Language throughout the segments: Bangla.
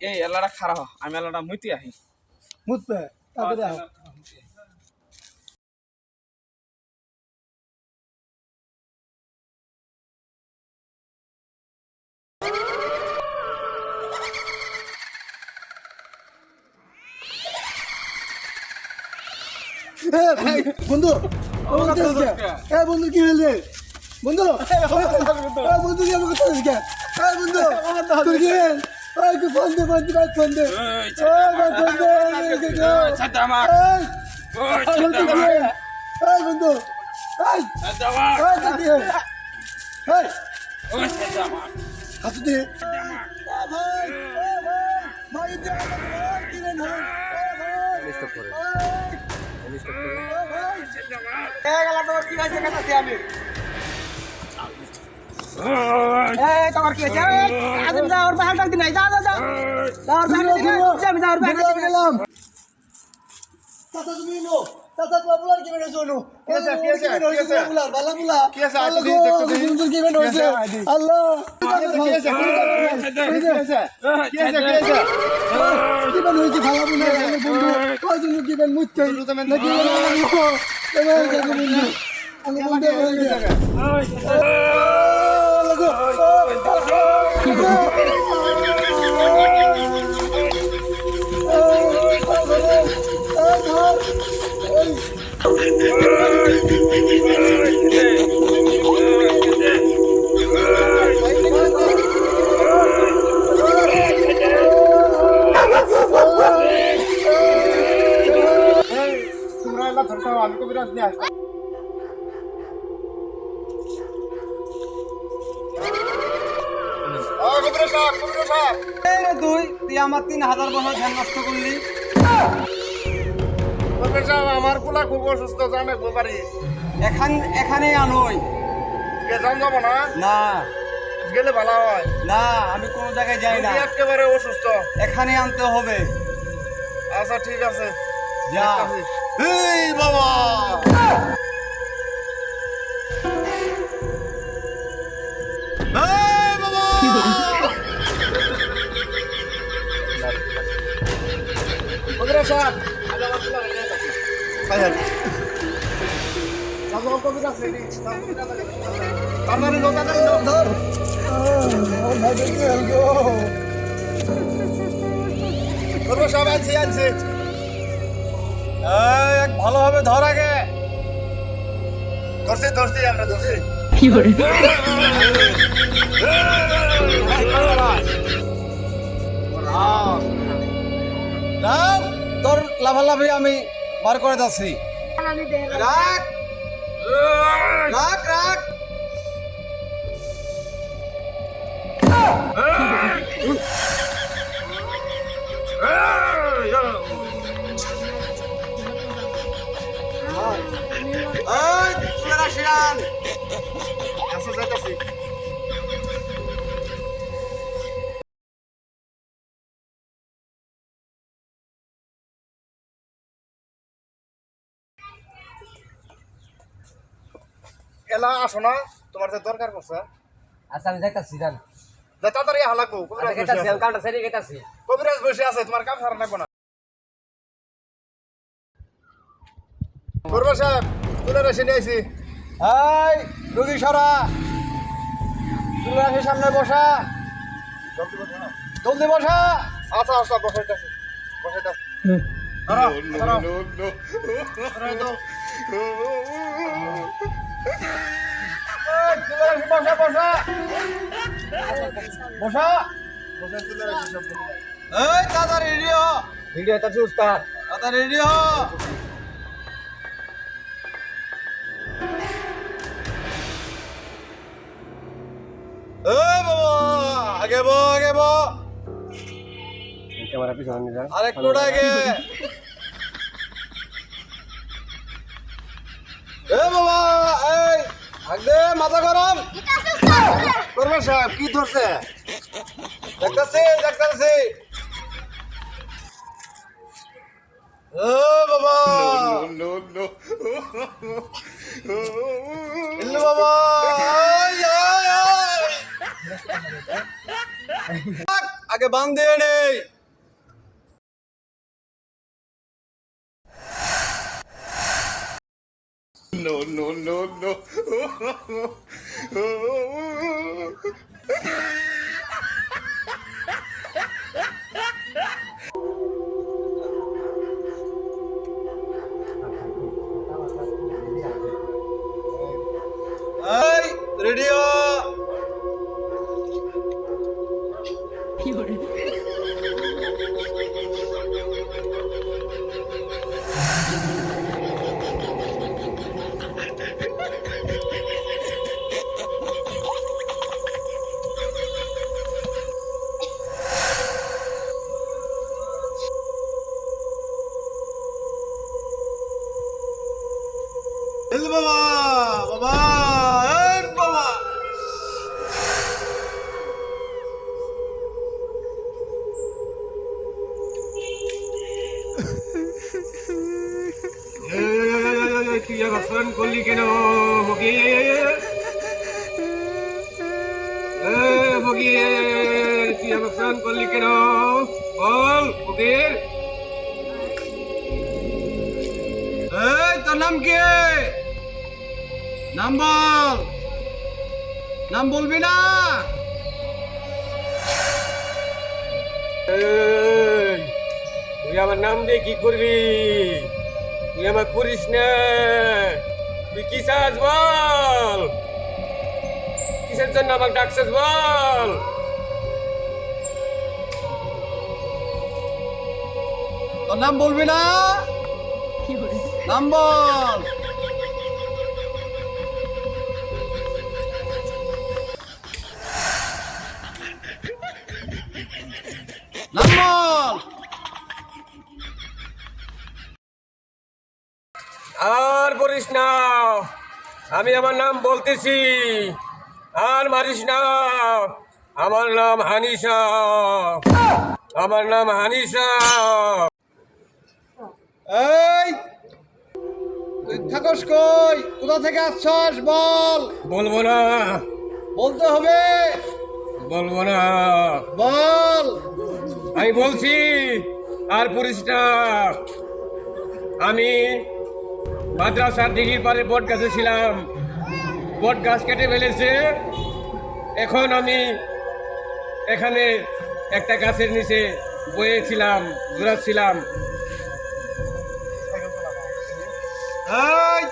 এই এলাটা খারাপ আমি এলাটা মুইতে আহি মুতবে তারপরে আহ বন্ধু কি? হয়েছে বন্ধু বন্ধু কি আমার কথা শুনছে এ বন্ধু তুই কি ওই কি ফোন দে দে ভাই ফোন দে বন্ধু কি? এই বন্ধু এই কি গেলাম চাচা তুমি নো চাচা তোমার কি আছে, কি আছে, কি আছে? বুলার বালা কি আছে, আইতে দিই, দেখতে দিই। সুন্দর কি বেরোছে কি আল্লাহ কি আছে, কি আছে, কি আছে? কি আছে, কি আছে? কি বের হয়েছে খাওয়া বুলা বন্ধু কয় দিন কি বের মুচ্ছে নাকি এবার বন্ধু আমি বন্ধু আমি কবিরাজ নিয়ে আসব। তুই তুই আমার তিন হাজার বছর ধ্যান নষ্ট করলি। আমার পোলা খুব অসুস্থ জানে গোবারি এখান এখানে আনই গেজাম যাব না না গেলে ভালো হয়। না আমি কোনো জায়গায় যাই না একেবারে অসুস্থ। এখানে আনতে হবে। আচ্ছা ঠিক আছে। যা। সাহেব, আনছি, ভালোভাবে ধর আগে ধরছি, ধরছি, আমরা ধরছি। রাম তোর লাভালাভি আমি বার করে যাচ্ছি। রাখ রাখ! এলা আসো না তোমার যে দরকার করছে আচ্ছা আমি যাইতাছি জান যে তাড়াতাড়ি আহা লাগবো কবিরাজ বসে আছে। কাউন্টার সাইডে গেতাছি। কবিরাজ বসে আছে তোমার কাম সারা লাগবো না। করবা সাহেব তুলে রেসে নিয়ে আইছি। এই রুগী সরা। তুলে রাখি সামনে বসা। জলদি জলদি বসা। আচ্ছা আচ্ছা বসে যাচ্ছি বসে যাচ্ছি দাঁড়াও, দাঁড়াও। বসা বসা বসা। এই তাড়াতাড়ি রেডি হ তাছি উস্তাদ রেডি হ এই বাবা আগে বো আগে বো ক্যামেরা পিছনে নিয়ে আরেকটু আগে এ বাবা আগে মাথা গরম। করবা সাহেব কি ধরছে? দেখতেছি দেখতেছি। ও বাবা। ইল্লু বাবা। আগে বান দিয়ে নেই No, no, no, no. করলি কেন বকি বকি তুই আমার ফোন করলি কেন? বল বকির এই, তোর নাম কি? নাম বল। নাম বলবি না? তুই আমার নাম দিয়ে কি করবি? তুই আমার করিস না। তুই কি চাস বল? কিসের জন্য আমাকে ডাকছিস বল? তোর নাম বলবি না? নাম বল। নাম বল। আমি আমার নাম বলতেছি। আর মারিস না। আমার নাম হানিসা আমার নাম হানিসা এই তুই থাকস কই? কোথা থেকে আসছস বল? বলব না। বলতে হবে। বলব না। বল। আমি বলছি আর পুলিশ না। আমি মাদ্রাসার দিঘির পারে বট গাছে ছিলাম। বট গাছ কেটে ফেলেছে। এখন আমি এখানে একটা গাছের নিচে বয়েছিলাম ঘুরাচ্ছিলাম। এই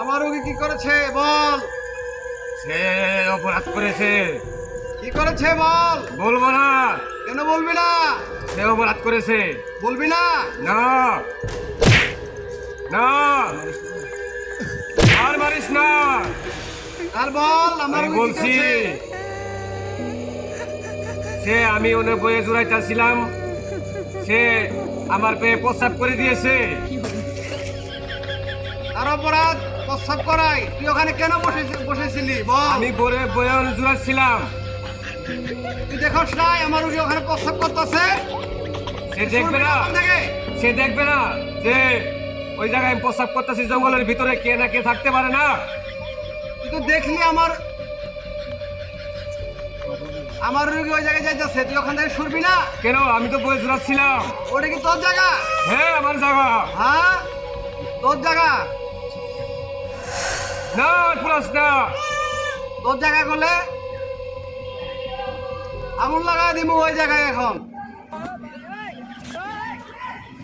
আমার ওকে কি করেছে? বল। সে অপরাধ করেছে। কি করেছে বল? বলব না। কেন বলবি না? সে অপরাধ করেছে। বলবি না? না। না আর মারিস না। আর বল আমার বলছি সে আমি ওনে বইয়ে জোড়াইতেছিলাম। সে আমার পেয়ে প্রস্তাব করে দিয়েছে। তার অপরাধ প্রস্তাব করাই। তুই ওখানে কেন বসে বসেছিলি? বল। আমি বইয়ে বইয়ে জোড়াচ্ছিলাম। তুই দেখোস নাই আমার ওকে ওখানে প্রস্তাব করতেছে? সে দেখবে না। সে দেখবে না যে ওই জায়গায় আমি প্রস্তাব করতেছি জঙ্গলের ভিতরে কে না কে থাকতে পারে না। তুই তো দেখলি আমার আমার রোগী ওই জায়গায় যাইতেছে তুই ওখান থেকে সরবি না? কেন? আমি তো বইয়ে জোড়াচ্ছিলাম ওটা কি তোর জায়গা? হ্যাঁ আমার জায়গা। হ্যাঁ? তোর জায়গা? না পুরাস না। তোর জায়গা করলে? আগুন লাগাই দিমু ওই জায়গায় এখন।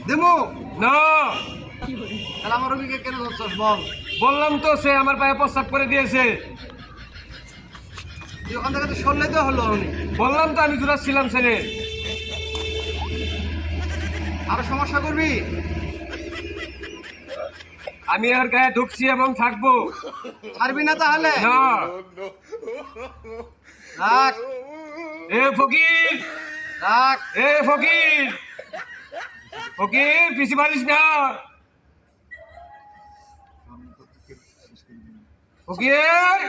দিমু? না। তাহলে আমার কেন ধরছস বল? বললাম তো সে আমার পায়ে প্রস্তাব করে দিয়েছে। তুই ওখান থেকে তো সরলে তো হলো উনি বললাম তো আমি জোড়াচ্ছিলাম ছেলে আরও সমস্যা করবি? আমি আর গায়ে ঢুকছি এবং থাকব। ছাড়বি না তাহলে? না রাখ। এ ফকির। রাখ। এ ফকির। ফকির পিসি পারিস না। ফকির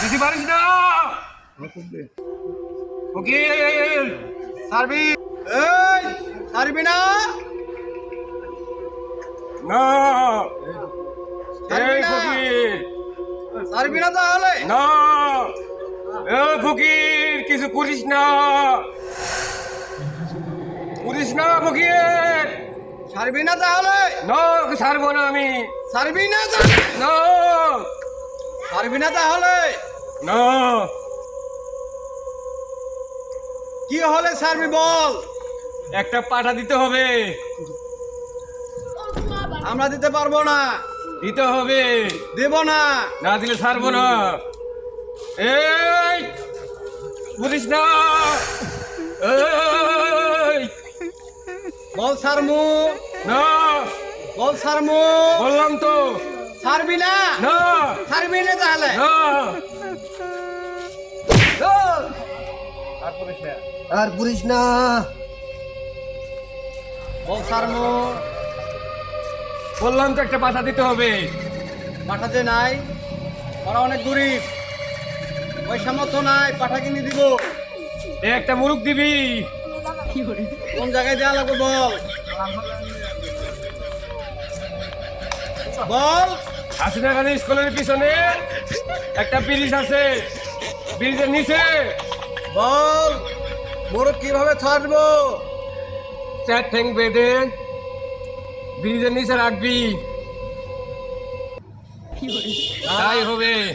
পিসি পারিস না। ফকির ছাড়বি এই ছাড়বি না। না। এই? ফকির। ছাড়বি না তাহলে। না। এ ফকির কিছু করিস না। করিস না ফকির। ছাড়বি না তাহলে? না ছাড়বো না আমি। ছাড়বি না তাহলে? না। ছাড়বি না তাহলে? না। কি হলে ছাড়বি বল? একটা পাঠা দিতে হবে। আমরা দিতে পারব না। দিতে হবে। দেব না। না দিলে ছাড়বো না। এই পুলিশ না। বল সারমু। না। বল সারমু। বললাম তো। ছাড়বি না? না। ছাড়বি না তাহলে। না। আর পুলিশ না। বল সারমু। বললাম তো একটা পাঠা দিতে হবে। পাঠাতে নাই। ওরা অনেক গরিব। ওই সামর্থ্য নাই পাঠা কিনে দিব। একটা মুরুখ দিবি। কোন জায়গায় দেওয়া লাগবে বল? বল। হাসিনা গান্ধী স্কুলের পিছনে একটা ব্রিজ আছে। ব্রিজের নিচে। বল। মোরগ কীভাবে ছাড়বো? চার ঠ্যাং বেঁধে ব্রিজের নিচে রাখবি। তাই হবে।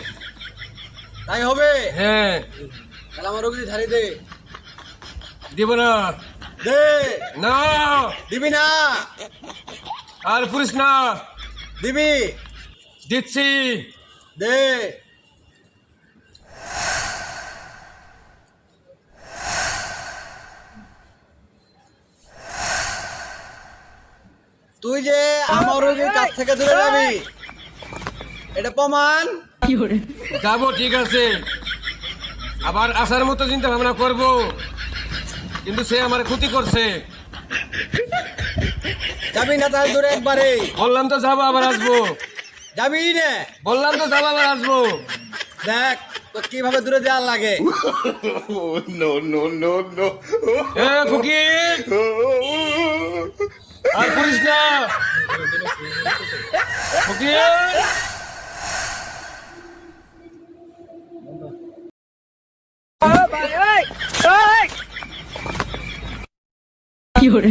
তাই হবে? হ্যাঁ। তাহলে আমার ধারি দে। দিব না। দে না দিবি না। আর পুলিশ না দিবি। দিচ্ছি। দে। তুই যে আমার রোগীর কাছ থেকে দূরে যাবি এটা প্রমাণ? যাব ঠিক আছে। আবার আসার মতো চিন্তা ভাবনা করব। কিন্তু সে আমার ক্ষতি করছে। যাবি না তাহলে দূরে একবারে। বললাম তো যাব আবার আসব। যাবি না। বললাম তো যাব আবার আসব। দেখ তো কীভাবে দূরে যাওয়ার লাগে। no, no, no, no. এ আর করিস না। ফকির